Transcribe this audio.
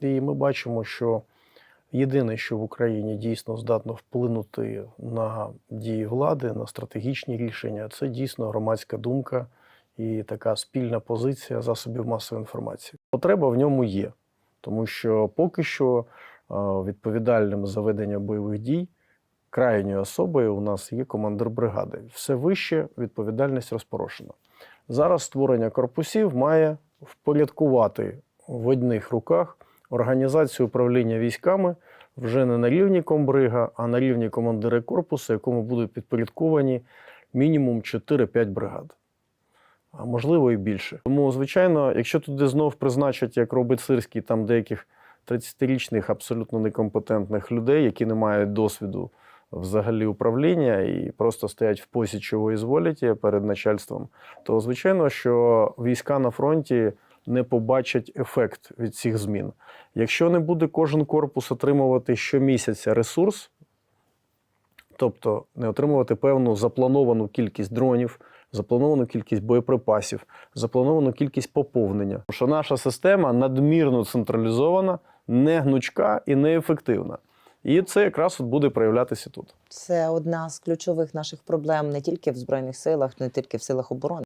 І ми бачимо, що єдине, що в Україні дійсно здатно вплинути на дії влади, на стратегічні рішення, це дійсно громадська думка і така спільна позиція засобів масової інформації. Потреба в ньому є, тому що поки що е, відповідальним за ведення бойових дій крайньою особою у нас є командир бригади. Все вище відповідальність розпорошена. Зараз створення корпусів має впорядкувати в одних руках організацію управління військами вже не на рівні комбрига, а на рівні командира корпусу, якому будуть підпорядковані мінімум 4-5 бригад. А можливо і більше. Тому, звичайно, якщо туди знов призначать, як робить Сирський, там деяких 30-річних абсолютно некомпетентних людей, які не мають досвіду взагалі управління і просто стоять в позі чого і зволіті перед начальством, то звичайно, що війська на фронті не побачать ефект від цих змін. Якщо не буде кожен корпус отримувати щомісяця ресурс, тобто не отримувати певну заплановану кількість дронів, заплановану кількість боєприпасів, заплановану кількість поповнення, що наша система надмірно централізована, не гнучка і неефективна. І це якраз от буде проявлятися тут. Це одна з ключових наших проблем не тільки в збройних силах, не тільки в силах оборони.